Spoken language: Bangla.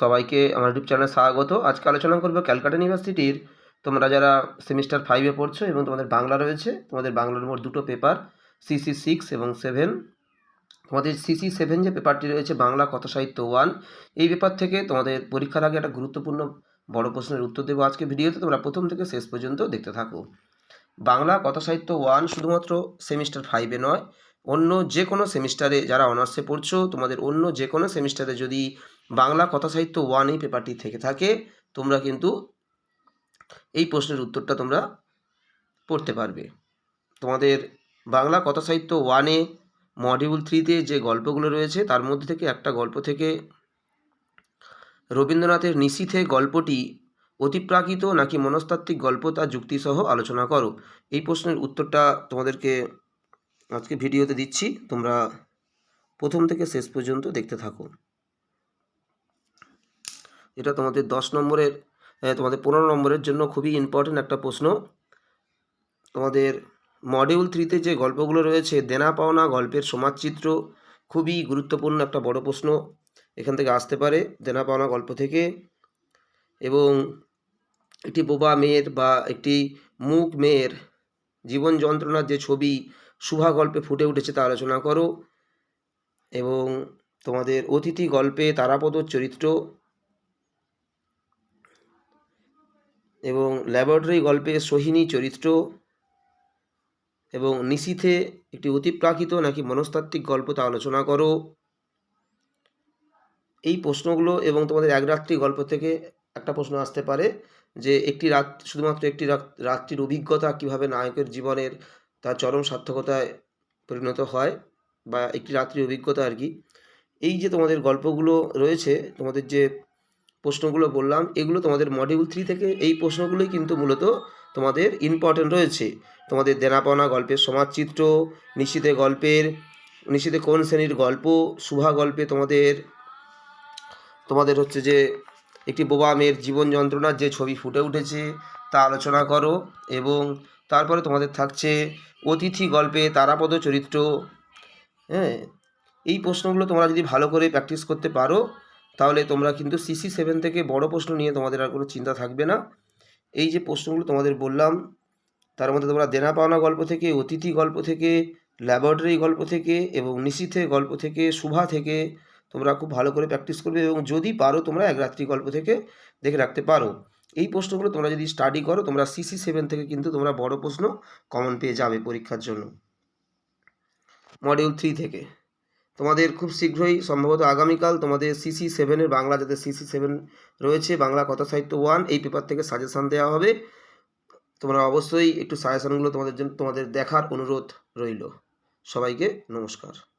সবাইকে আমার ইউটিউব চ্যানেলে স্বাগত। আজকে আলোচনা করব ক্যালকাটা ইউনিভার্সিটির। তোমরা যারা সেমিস্টার ফাইভে পড়ছো এবং তোমাদের বাংলা রয়েছে, তোমাদের বাংলার মোট দুটো পেপার সিসি সিক্স এবং সেভেন তোমাদের সিসি সেভেন যে পেপারটি রয়েছে, বাংলা কথা সাহিত্য ওয়ান এই পেপার থেকে তোমাদের পরীক্ষার আগে একটা গুরুত্বপূর্ণ বড় প্রশ্নের উত্তর দেবো আজকে ভিডিওতে। তোমরা প্রথম থেকে শেষ পর্যন্ত দেখতে থাকো। বাংলা কথা সাহিত্য ওয়ান শুধুমাত্র সেমিস্টার ফাইভে নয়, অন্য যে কোনো সেমিস্টারে যারা অনার্সে পড়ছো, তোমাদের অন্য যে কোনো সেমিস্টারে যদি বাংলা কথা সাহিত্য ওয়ান এই পেপারটি থেকে থাকে। তোমরা কিন্তু এই প্রশ্নের উত্তরটা তোমরা পড়তে পারবে। তোমাদের বাংলা কথা সাহিত্য ওয়ানে মডিউল থ্রিতে যে গল্পগুলো রয়েছে, তার মধ্যে থেকে একটা গল্প থেকে রবীন্দ্রনাথের নিশীথে গল্পটি অতিপ্রাকৃত নাকি মনস্তাত্ত্বিক গল্প তা যুক্তিসহ আলোচনা করো। এই প্রশ্নের উত্তরটা তোমাদেরকে আজকে ভিডিওতে দিচ্ছি। তোমরা প্রথম থেকে শেষ পর্যন্ত দেখতে থাকো। এটা তোমাদের দশ নম্বরের তোমাদের পনেরো নম্বরের জন্য খুবই ইম্পর্টেন্ট একটা প্রশ্ন। তোমাদের মডিউল থ্রিতে যে গল্পগুলো রয়েছে, দেনা পাওনা গল্পের সমাজচিত্র, খুবই গুরুত্বপূর্ণ একটা বড় প্রশ্ন। এখান থেকে আসতে পারে দেনা পাওনা গল্প থেকে। এবং একটি বোবা মেয়ের বা একটি মুখ মেয়ের জীবন যন্ত্রণার যে ছবি শুভা গল্পে ফুটে উঠেছে তা আলোচনা করো। এবং তোমাদের অতিথি গল্পে তারাপদর চরিত্র এবং ল্যাবরেটরি গল্পে সোহিনী চরিত্র এবং নিশিথে একটি অতিপ্রাকৃত নাকি মনস্তাত্ত্বিক গল্প তা আলোচনা করো। এই প্রশ্নগুলো এবং তোমাদের এক রাত্রি গল্প থেকে একটা প্রশ্ন আসতে পারে যে একটি রাত, শুধুমাত্র একটি রাত- রাত্রির অভিজ্ঞতা কীভাবে নায়কের জীবনের তার চরম সার্থকতায় পরিণত হয় বা একটি রাত্রির অভিজ্ঞতা আর কি। এই যে তোমাদের গল্পগুলো রয়েছে, তোমাদের যে প্রশ্নগুলো বললাম, এগুলো তোমাদের মডিউল থ্রি থেকে এই প্রশ্নগুলোই কিন্তু মূলত তোমাদের ইম্পর্টেন্ট রয়েছে। তোমাদের দেনাপাওনা গল্পের সমাজচিত্র নিশীতে গল্পের নিশীতে কোন শ্রেণির গল্প শুভা গল্পে তোমাদের তোমাদের হচ্ছে যে একটি বোবা মেয়ের জীবন যন্ত্রণার যে ছবি ফুটে উঠেছে তা আলোচনা করো এবং তারপরে তোমাদের থাকছে অতিথি গল্পে তারাপদ চরিত্র। হ্যাঁ এই প্রশ্নগুলো তোমরা যদি ভালো করে প্র্যাকটিস করতে পারো তাহলে তোমরা কিন্তু সিসি সেভেন থেকে বড় প্রশ্ন নিয়ে তোমাদের আর কোনো চিন্তা থাকবে না। এই যে প্রশ্নগুলো তোমাদের বললাম, তার মধ্যে তোমরা দেনা পাওনা গল্প থেকে, অতিথি গল্প থেকে ল্যাবরেটরি গল্প থেকে এবং নিশীথে গল্প থেকে শুভা থেকে তোমরা খুব ভালো করে প্র্যাকটিস করবে এবং যদি পারো তোমরা এক রাত্রি গল্প থেকে দেখে রাখতে পারো। এই প্রশ্নগুলো তোমরা যদি স্টাডি করো, তোমরা সিসি সেভেন থেকে কিন্তু তোমরা বড় প্রশ্ন কমন পেয়ে যাবে পরীক্ষার জন্য। মডিউল থ্রি থেকে। তোমাদের খুব শীঘ্রই সম্ভবত আগামীকাল তোমাদের সিসি সেভেনের বাংলা যাতে সিসি সেভেন রয়েছে, বাংলা কথা সাহিত্য ওয়ান এই পেপার থেকে সাজেশান দেওয়া হবে। তোমরা অবশ্যই একটু সাজেশানগুলো তোমাদের জন্য, তোমাদের দেখার অনুরোধ রইল। সবাইকে নমস্কার।